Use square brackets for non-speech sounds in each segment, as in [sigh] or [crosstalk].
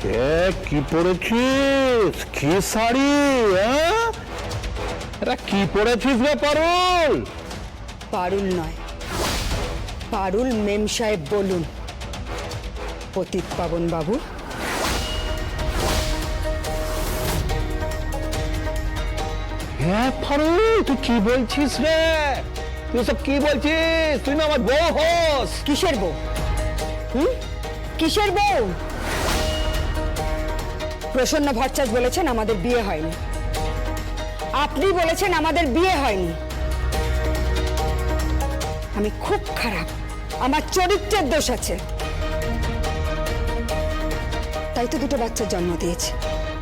কি পরেছিস কি শাড়ি হ্যাঁ? কি পরেছিস রে পারুল? পারুল নয়। পারুল মেম সাহেব বলুন। পতিত পাবন বাবু হ্যাঁ পারুল তুই কি বলছিস রে? তুই সব কি বলছিস? তুই না আমার বউ হোস। কিসের বউ? হুম? কিসের বউ? প্রসন্ন ভট্টাচ বলেছেন আমাদের বিয়ে হয়নি। আপনি বলেছেন আমাদের বিয়ে হয়নি। আমি খুব খারাপ। আমার চরিত্রের দোষ আছে। তাই তো দুটো বাচ্চার জন্ম দিয়েছে।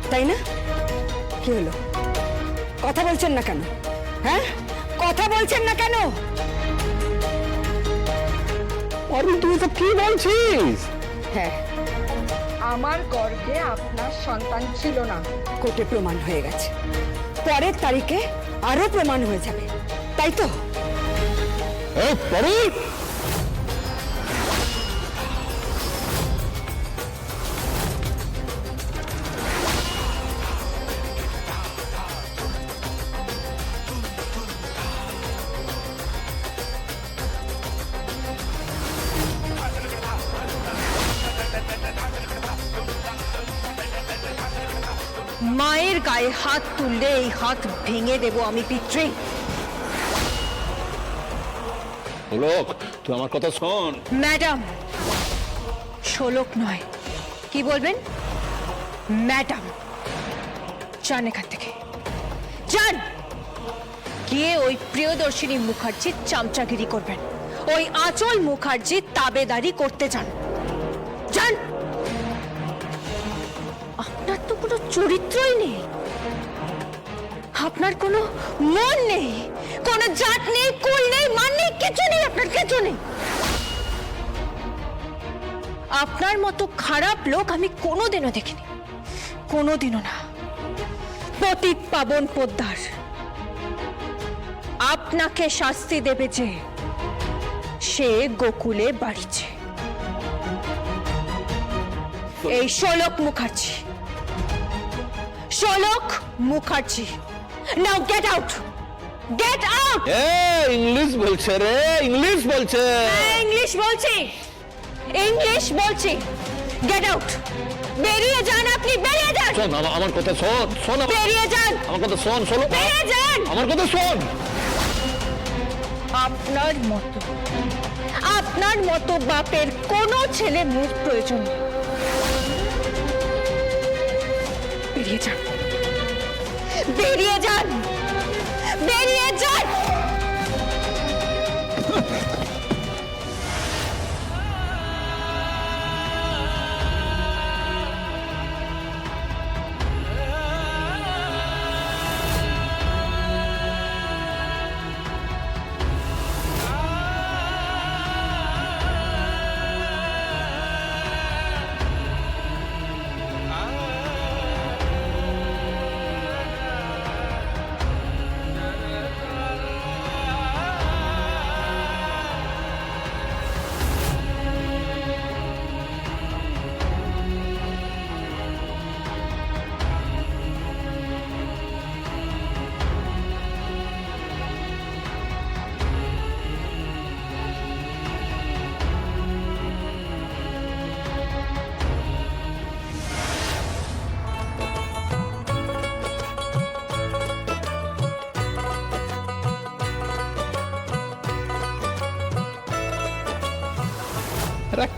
তাই না? কি হলো? কথা বলছেন না কেন? হ্যাঁ? কথা বলছেন না কেন? পারুল তুই তো কি বলছিস? হ্যাঁ। আমার গর্ভে আপনার সন্তান ছিল না। কোর্টে প্রমাণ হয়ে গেছে। পরের তারিখে আরও প্রমাণ হয়ে যাবে। তাই তো? মায়ের গায়ে হাত তুললে এই হাত ভেঙে দেব আমি পিতৃ। লোক তুই আমার কথা শোন। ম্যাডাম শোলক নয়। কি বলবেন? ম্যাডাম যান এখান থেকে। যান! গিয়ে ওই প্রিয়দর্শিনী মুখার্জির চামচাগিরি করবেন। ওই আচল মুখার্জি তাবেদারি করতে যান যান চরিত্রই নেই। আপনার কোনো মন নেই, কোনো জাত নেই, কুল নেই, মান নেই, কিছু নেই আপনার, কিছু নেই। আপনার মতো খারাপ লোক আমি কোনোদিনও দেখিনি, কোনোদিনও না। পতিত পাবন পোদ্দার, আপনাকে শাস্তি দেবে যে সে গোকুলে বাড়িছে। এই Sholok Mukherjee. Sholok Mukherjee now get out get out এ ইংলিশ বলছে রে ইংলিশ বলছে। ইংলিশ বলছি। ইংলিশ বলছি। গেট আউট বেরিয়ে যান আপনি বেরিয়ে যান। শোন আমা- আমার কথা শোন শোন বেরিয়ে যান। আমার কথা শোন শোন বেরিয়ে যান। আমার কথা শোন। আপনার মতো। আপনার মতো বাপের কোনো ছেলে মেয়ের প্রয়োজন নেই। বেরিয়ে যান। বেরিয়ে যান! বেরিয়ে যান!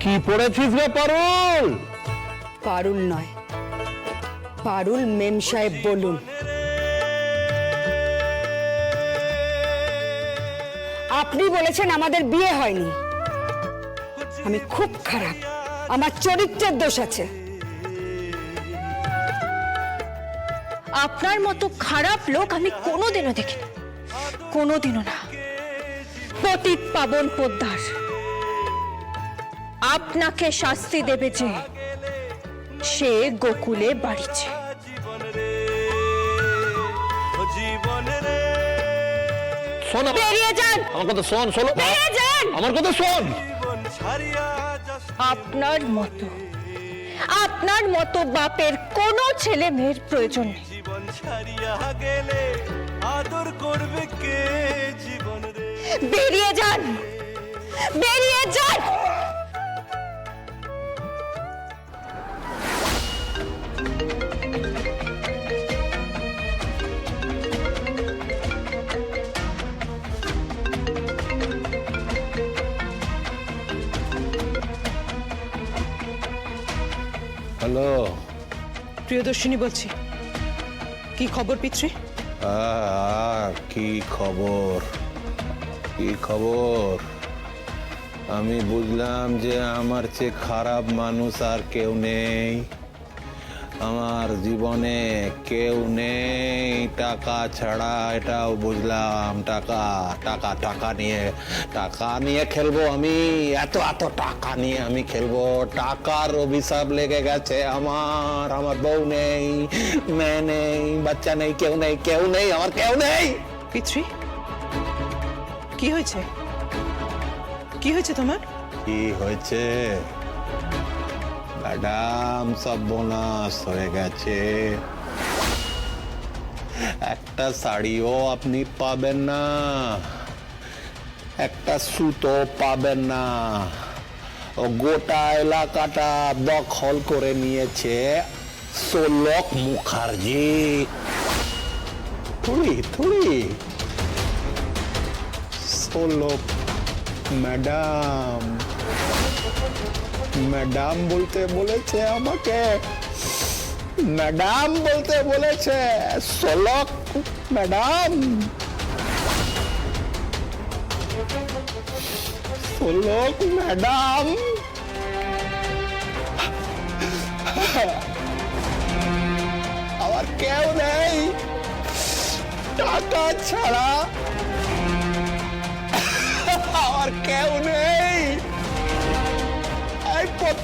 কি পরেছিস রে পারুল? পারুল নয়, পারুল মেম সাহেব বলুন। আপনি বলেছেন আমাদের বিয়ে হয়নি। আমি খুব খারাপ, আমার চরিত্রের দোষ আছে। আপনার মতো খারাপ লোক আমি কোনোদিনও দেখিনি, কোনোদিনও না। পতিত পাবন পোদ্দার। আপনাকে শাস্তি দেবে যে সে গোকুলে বাড়িছে। বেরিয়ে যান। আমার কথা শোন শোন। বেরিয়ে যান। আমার কথা শোন। আপনার মতো আপনার মতো বাপের কোনো ছেলে মেয়ের প্রয়োজন নেই। জীবন ছাড়িয়া গেলে আদর করবে কে? জীবন বেরিয়ে যান। বেরিয়ে যান। প্রিয়দর্শিনী বলছি। কি খবর, পিতৃ? কি খবর? কি খবর? আমি বুঝলাম যে আমার চেয়ে খারাপ মানুষ আর কেউ নেই। আমার জীবনে কেউ নেই টাকা ছাড়া এটাও বুঝলাম। টাকা টাকা টাকা নিয়ে টাকা নিয়ে খেলব আমি। এত এত টাকা নিয়ে আমি খেলব। টাকার অভিশাপ লেগে গেছে আমার। আমার বউ নেই মেয়ে নেই বাচ্চা নেই কেউ নেই কেউ নেই আমার কেউ নেই। পিতৃ কি হয়েছে? কি হয়েছে তোমার? কি হয়েছে? ম্যাডাম সব বোনাস হয়ে গেছে। একটা শাড়িও আপনি পাবেন না। একটা সুতো পাবেন না। ও গোটা এলাকাটা দখল করে নিয়েছে সোলক মুখার্জি। থুড়ি থুড়ি সোলক, ম্যাডাম। ম্যাডাম বলতে বলেছে আমাকে। ম্যাডাম বলতে বলেছে, সোলক, ম্যাডাম। সোলক, ম্যাডাম। আমার কেউ নেই। টাকা ছাড়া আমার কেউ নেই।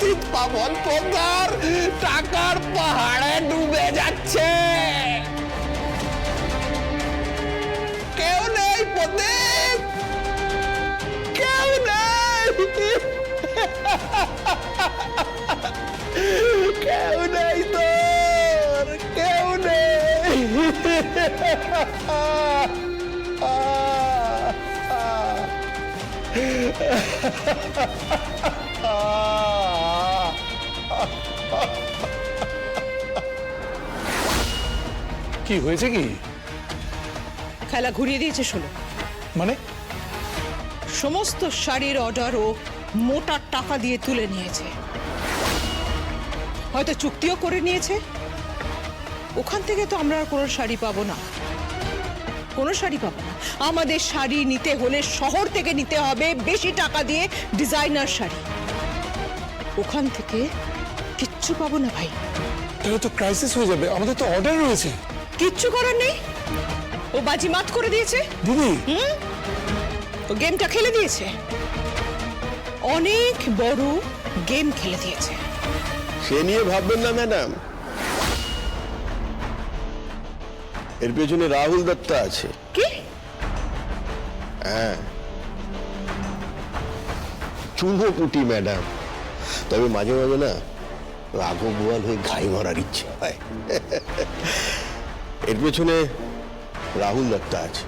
পতিত পাবন পদ্মার টাকার পাহাড়ে ডুবে যাচ্ছে। কেউ নেই পতিত কেউ নেই। কেউ নেই তোর, কেউ নেই। [laughs] কি হয়েছে কি? খেলা ঘুরিয়ে দিয়েছে শোনো। মানে? সমস্ত শাড়ির অর্ডার ও মোটা টাকা দিয়ে তুলে নিয়েছে। হয়তো চুক্তিও করে নিয়েছে। ওখান থেকে তো আমরা আর কোনো শাড়ি পাবো না। কোনো শাড়ি পাবো না। আমাদের শাড়ি নিতে হলে শহর থেকে নিতে হবে বেশি টাকা দিয়ে ডিজাইনার শাড়ি। ওখান থেকে কিচ্ছু পাবো না ভাই। তাহলে তো ক্রাইসিস হয়ে যাবে আমাদের তো অর্ডার রয়েছে। কিচ্ছু করার নেই? ও বাজি মাত করে দিয়েছে। দিদি। ও গেমটা খেলে দিয়েছে। অনেক বড় গেম খেলে দিয়েছে। সে নিয়ে ভাববেন না ম্যাডাম। এর পেছনে রাহুল দত্ত আছে। কি? হ্যাঁ। চুনো পুটি ম্যাডাম। তবে মাঝে মাঝে না রাঘব বোয়াল হয়ে ঘাই মারার ইচ্ছে হয়। এর পেছনে রাহুল দত্ত আছে।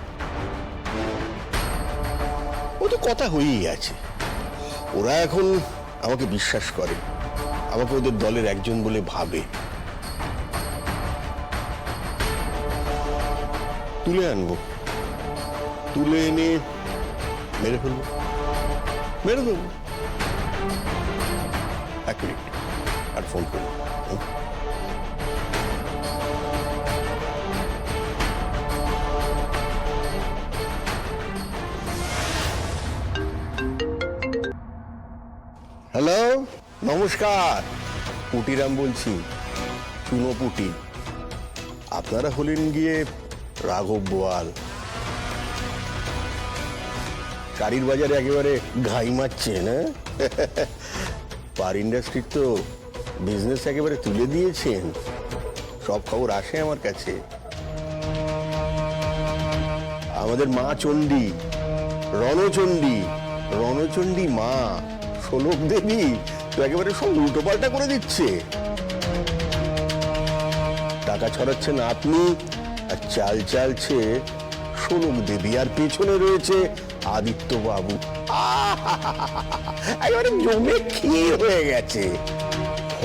ও তো কথা হয়েই আছে। ওরা এখন আমাকে বিশ্বাস করে। আমাকে ওদের দলের একজন বলে ভাবে। তুলে আনব। তুলে এনে মেরে ফেলব। মেরে দেবো এক মিনিট। আর ফোন করব হ্যালো নমস্কার। পুটিরাম বলছি, চুনো পুটি। আপনারা হলেন গিয়ে রাঘব বোয়াল। শাড়ির বাজারে একেবারে ঘাই মারছেন হ্যাঁ? [laughs] পার ইন্ডাস্ট্রির তো বিজনেস একেবারে তুলে দিয়েছেন। সব খবর আসে আমার কাছে। আমাদের মা চণ্ডী, রণচণ্ডী রণচণ্ডী মা ষোলক দেবী, তো একেবারে সব উল্টো পাল্টা করে দিচ্ছে। টাকা ছড়াচ্ছেন আপনি, আর চাল চালছে সোনক দেবী, আর পেছনে রয়েছে আদিত্য বাবু একেবারে জমে ক্ষীর হয়ে গেছে।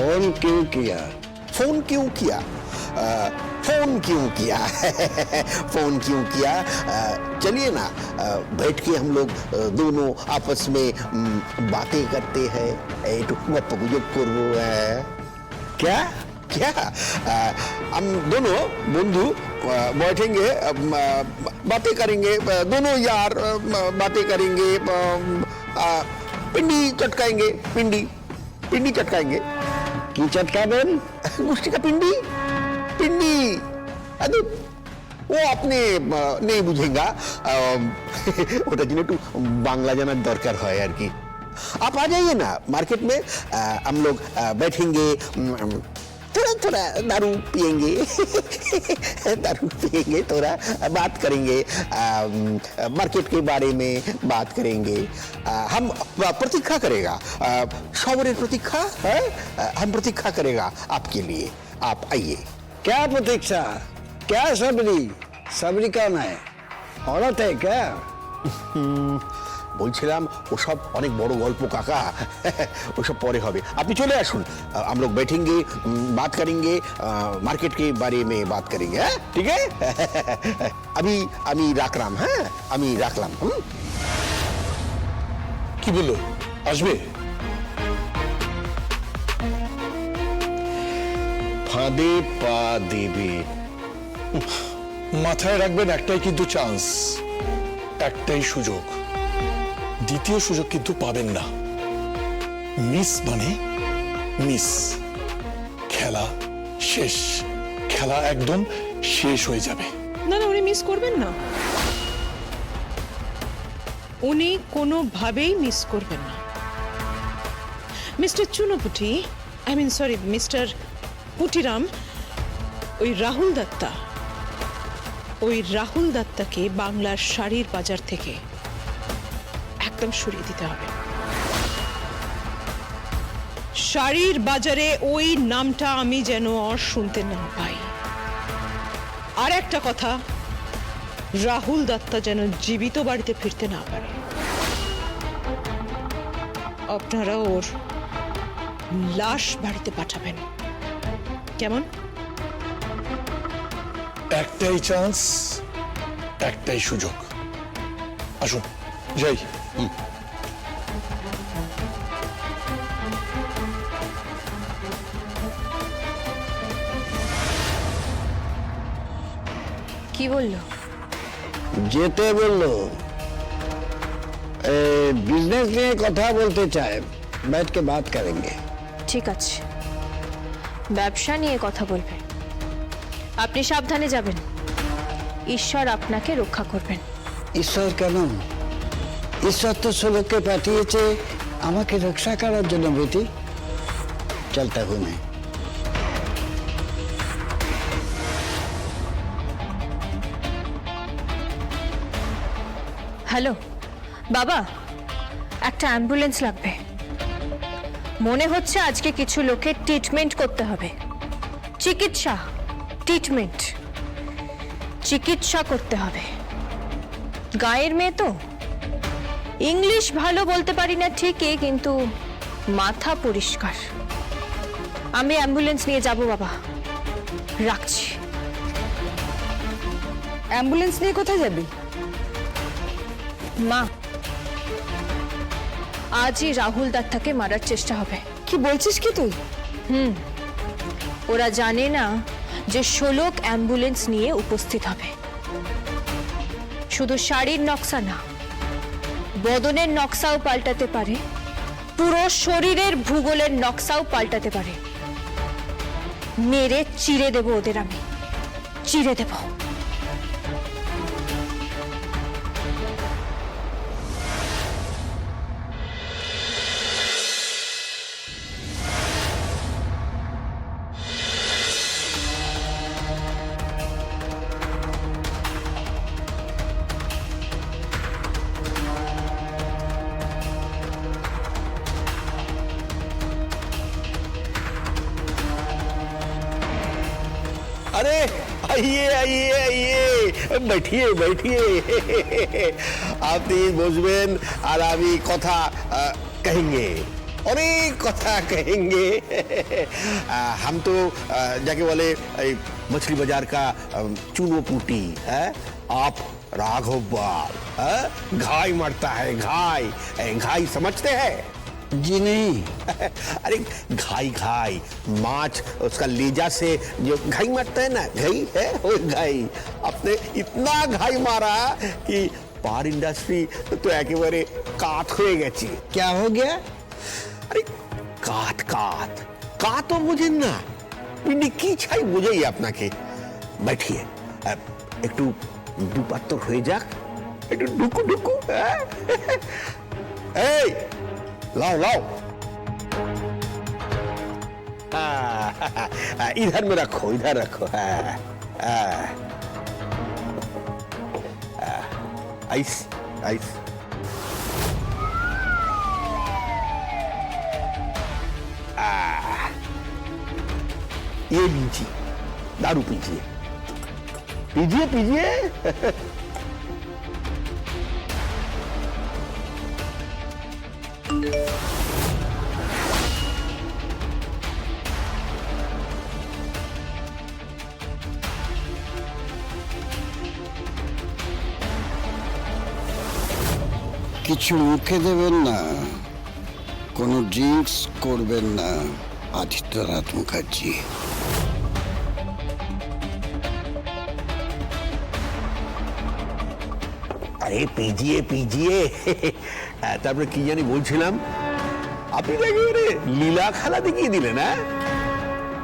ফোন কেউ কিয়া फोन क्यों किया आ, फोन क्यों किया [laughs] फोन क्यों किया आ, चलिए ना आ, बैठ के हम लोग आ, दोनों आपस में उम, बातें करते हैं একটু গপ্প গুজব করবো হ্যাঁ। क्या क्या आ, हम दोनों बंधु आ, बैठेंगे अम, आ, बातें करेंगे आ, दोनों यार आ, बातें करेंगे आ, आ, पिंडी चटकाएंगे पिंडी पिंडी चटकाएंगे কি চটকাবেন গোষ্ঠী কা পিন্ডি পিন্ডি আরে ও আপনি আহ, নেই বুঝেগা আম, ওটার জন্য একটু বাংলা জানার দরকার হয় আর কি आप आ जाइए ना मार्केट में आ, हम लोग आ, बैठेंगे उम, थोड़ा थोड़ा दारू पियेंगे। [laughs] दारू पियेंगे थोड़ा बात करेंगे मार्केट के बारे में बात करेंगे। आ, हम प्रतीक्षा करेगा। आ, प्रतीक्षा है? आ, हम प्रतीक्षा करेगा आपके लिए। आप आइए। क्या प्रतीक्षा क्या सबरी? सबरी कौन है? औरत है क्या? [laughs] বলছিলাম ওসব অনেক বড় গল্প কাকা [laughs] ওসব পরে হবে আপনি চলে আসুন আ, हम लोग बैठेंगे उम, बात करेंगे आ, मार्केट के बारे में बात करेंगे হ্যাঁ ঠিক है [laughs] अभी আমি রাখলাম হ্যাঁ আমি রাখলাম হুম কি বললো আসবে ফাঁদে পা দেবে মাথায় রাখবেন একটাই কিন্তু চান্স একটাই সুযোগ দ্বিতীয় সুযোগ কিন্তু পাবেন না। মিস মানে মিস। খেলা শেষ। খেলা একদম শেষ হয়ে যাবে। না না, উনি মিস করবেন না। উনি কোনোভাবেই মিস করবেন না। Mister চুনোপুটি, I mean, sorry, mister Putiram, ওই রাহুল দত্তা, ওই রাহুল দত্তাকে বাংলার শাড়ির বাজার থেকে একদম সরিয়ে দিতে হবে। শাড়ির বাজারে ওই নামটা আমি যেন আর শুনতে না পাই। আর একটা কথা, রাহুল দত্তা যেন জীবিত বাড়িতে ফিরতে না পারে। আপনারা ওর লাশ বাড়িতে পাঠাবেন। কেমন? একটাই চান্স একটাই সুযোগ। আসুন, যাই। কি বললো যেতে বললো बिजनेस নিয়ে কথা বলতে চায় बैठ के बात करेंगे ঠিক আছে ব্যবসা নিয়ে কথা বলবে আপনি সাবধানে যাবেন ঈশ্বর আপনাকে রক্ষা করবেন ঈশ্বর কেন ঈশ্বর তো পাঠিয়েছে, আমাকে রক্ষা করার জন্য বেটি হ্যালো, বাবা, একটা অ্যাম্বুলেন্স লাগবে। মনে হচ্ছে আজকে কিছু লোকের ট্রিটমেন্ট করতে হবে। চিকিৎসা, ট্রিটমেন্ট। চিকিৎসা করতে হবে। গায়ের মেয়ে তো? ইংলিশ ভালো বলতে পারি না ঠিকই কিন্তু মাথা পরিষ্কার। আমি অ্যাম্বুলেন্স নিয়ে যাব বাবা। রাখছি। অ্যাম্বুলেন্স নিয়ে কোথায় যাবি? মা আজই রাহুল দত্তাকে মারার চেষ্টা হবে। কি বলছিস কি তুই? হুম ওরা জানে না যে ষোলক অ্যাম্বুলেন্স নিয়ে উপস্থিত হবে। শুধু শাড়ির নকশা না বদনের নকশাও পাল্টাতে পারে। পুরো শরীরের ভূগোলের নকশাও পাল্টাতে পারে। মেরে চিড়ে দেব ওদের আমি। চিড়ে দেব। बैठिए बैठिए আপনি বসবেন আর আমি কথা আহ, कहेंगे অনেক কথা कहेंगे [laughs] আহ, हम तो আহ, যাকে বলে এই मछली बाजार का আহ, चूनो पुटी है आप राघव बाल है? घाई मारता है घाई ए, घाई समझते हैं जी नहीं [laughs] अरे घाई घाई माछ उसका लेजा से जो घाई मारता है ना घाई है वो घाई आपने इतना घाई मारा कि পার ইন্ডাস্ট্রি তো একেবারে কাত হয়ে গেছে क्या हो गया আরে কাত কাত কাতও বোঝেন না পিন্ডি কি ছাই বোঝাই আপনাকে बैठिए আহ, একটু দুপাত্তর হয়ে যাক একটু ঢুকু ঢুকু হ্যাঁ [laughs] এই लाओ लाओ हाँ, इधर में रखो इधर रखो हाँ, हाँ, हाँ, आइस आइस आ, ये लीजिए दारू पीजिए पीजिए पीजिए কিছু মুখে দেবেন না কোনো ড্রিঙ্কস করবেন না আদিত্যনাথ মুখার্জি। আরে পিজিয়ে পিজিয়ে। হ্যাঁ, তারপরে কি জানি বলছিলাম। আপনি তো একেবারে লীলা খেলা দেখিয়ে দিলেন হ্যাঁ?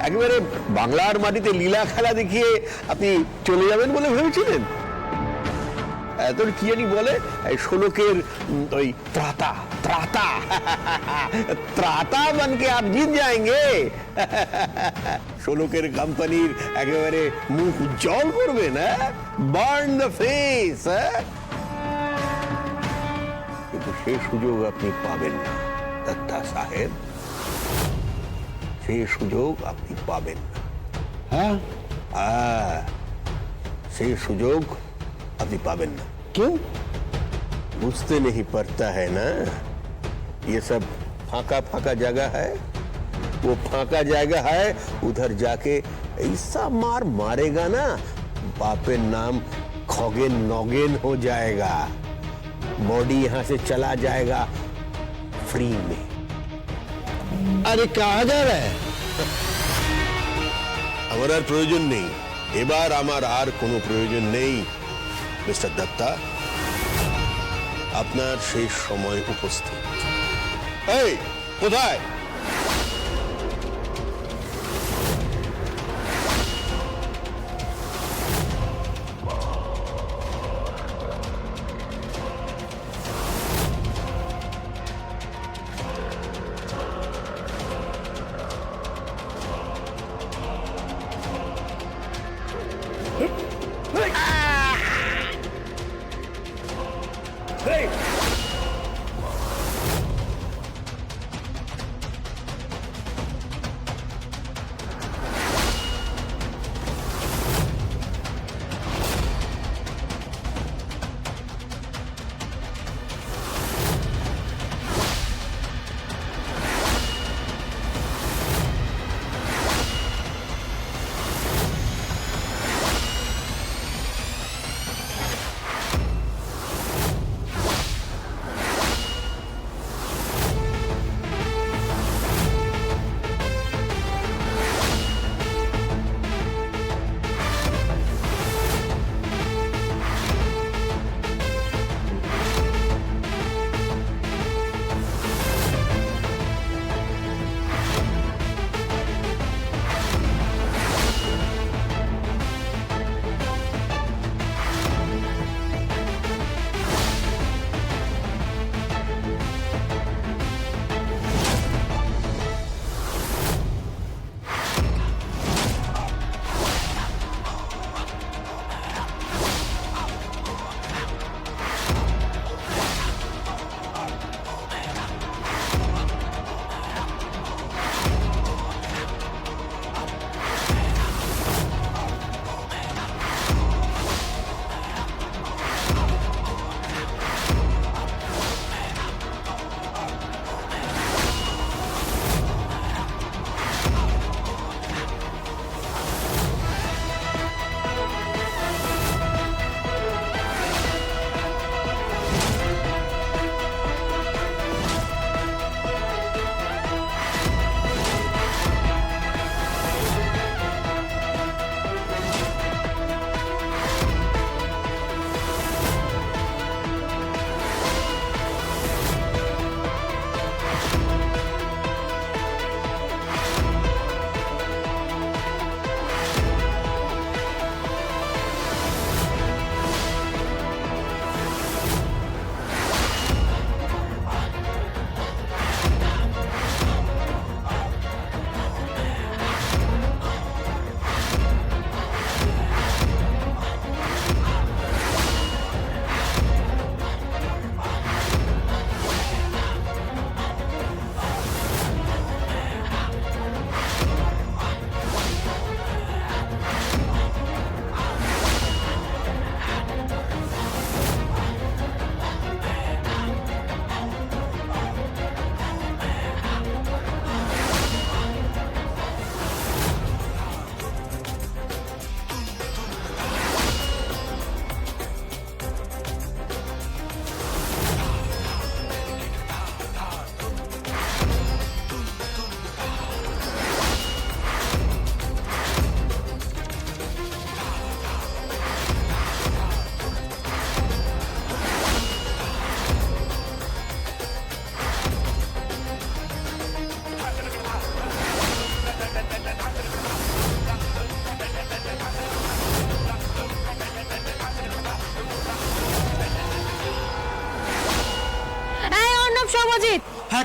একেবারে বাংলার মাটিতে লীলা খেলা দেখিয়ে আপনি চলে যাবেন বলে ভেবেছিলেন? এত কি জানি বলে? শোলকের ওই ত্রাতা ত্রাতা। ত্রাতা বানকে আপ জিত যাएंगे শোলকের কোম্পানির একেবারে মুখ উজ্জ্বল করবেন হ্যাঁ বার্ন দ্য ফেস কিন্তু সেই সুযোগ আপনি পাবেন না দত্তা সাহেব। সেই সুযোগ আপনি পাবেন না। হ্যাঁ? হ্যাঁ সেই সুযোগ আপনি পাবেন না। क्यों बुझते नहीं पड़ता है ना ये सब फाका फाका जगह है वो फाका जगह है उधर जाके ऐसा मार मारेगा ना बापे नाम खोगेन नोगेन हो जाएगा बॉडी यहां से चला जाएगा फ्री में अरे कहा जा रहा है [laughs] আমার আর প্রয়োজন নেই এবার আমার আর কোনো প্রয়োজন নেই মিস্টার দত্তা আপনার সেই সময় উপস্থিত। এই কোথায়?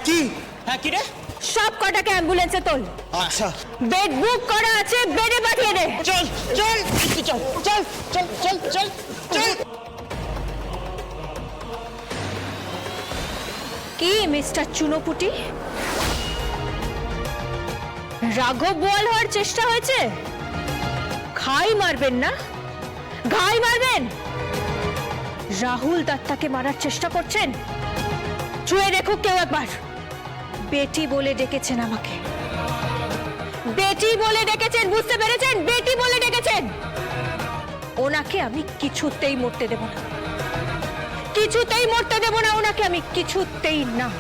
কি? হ্যাঁ কি রে? সব কটাকে অ্যাম্বুলেন্সে তোল। আচ্ছা। বেড বুক করা আছে বেডে পাঠিয়ে দে। চল চল চল চল চল চল চল চল। কি মিস্টার চুনোপুটি? রাঘব বোয়াল হওয়ার চেষ্টা হয়েছে? খাই মারবেন না? ঘাই মারবেন? রাহুল দত্তাকে মারার চেষ্টা করছেন? চুয়ে দেখুক কেউ একবার। বেটি বলে ডেকেছেন আমাকে। বেটি বলে ডেকেছেন, বুঝতে পেরেছেন? বেটি বলে ডেকেছেন। ওনাকে আমি কিছুতেই মরতে দেব না। কিছুতেই মরতে দেব না, ওনাকে আমি কিছুতেই না।